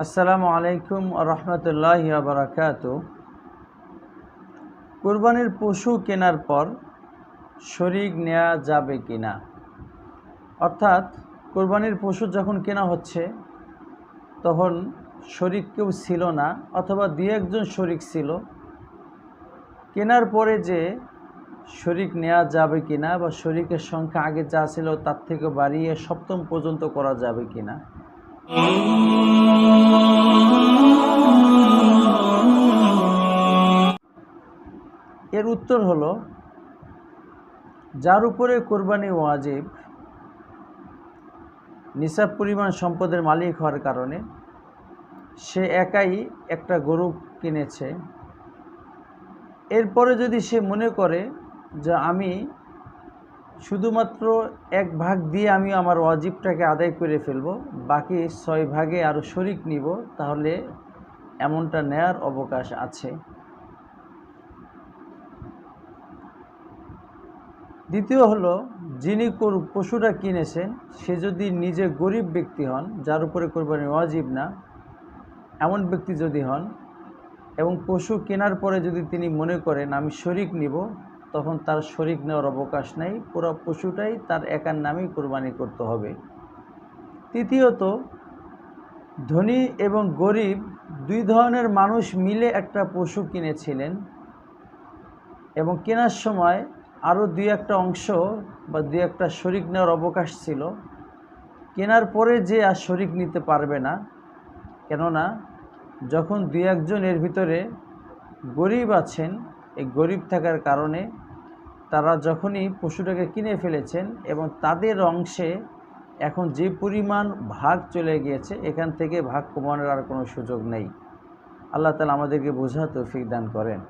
আসসালামু আলাইকুম রহমতুল্লাহ বারাকাত কোরবানির পশু কেনার পর শরিক নেওয়া যাবে কি না অর্থাৎ কোরবানির পশু যখন কেনা হচ্ছে, তখন শরিক কেউ ছিল না, অথবা দু একজন শরিক ছিল। কেনার পরে যে শরিক নেওয়া যাবে কি না বা শরিকের সংখ্যা আগে যা ছিল তার থেকে বাড়িয়ে সপ্তম পর্যন্ত করা যাবে কি না এর উত্তর হলো, যার উপরে কোরবানি ওয়াজিব, নিসাব পরিমাণ সম্পদের মালিক হওয়ার কারণে, সে একাই একটা গরু কিনেছে। এরপরে যদি সে মনে করে যে আমি শুধুমাত্র এক ভাগ দিয়ে আমি আমার ওয়াজিবটাকে আদায় করে ফেলব, বাকি ছয় ভাগে আরও শরিক নিব, তাহলে এমনটা নেয়ার অবকাশ আছে। দ্বিতীয় হলো, যিনি পশুটা কিনেছেন, সে যদি নিজে গরিব ব্যক্তি হন, যার উপরে কোরবানি ওয়াজিব না, এমন ব্যক্তি যদি হন এবং পশু কেনার পরে যদি তিনি মনে করেন, আমি শরিক নিব তখন তার শরিক নেওয়ার অবকাশ নেই, পুরো পশুটাই তার একার নামেই কোরবানি করতে হবে। তৃতীয়ত, ধনী এবং গরিব দুই ধরনের মানুষ মিলে একটা পশু কিনেছিলেন এবং কেনার সময় আরও দুই একটা অংশ বা দুই একটা শরিক নেওয়ার অবকাশ ছিল। কেনার পরে যে আর শরিক নিতে পারবে না, কেননা যখন দুই একজন এর ভিতরে গরিব আছেন এই গরিব থাকার কারণে তারা যখনই পশুটাকে কিনে ফেলেছেন এবং তাদের অংশে এখন যে পরিমাণ ভাগ চলে গিয়েছে, এখান থেকে ভাগ কমানোর আর কোনো সুযোগ নেই। আল্লাহ তালা আমাদেরকে বোঝা তৌফিক দান করেন।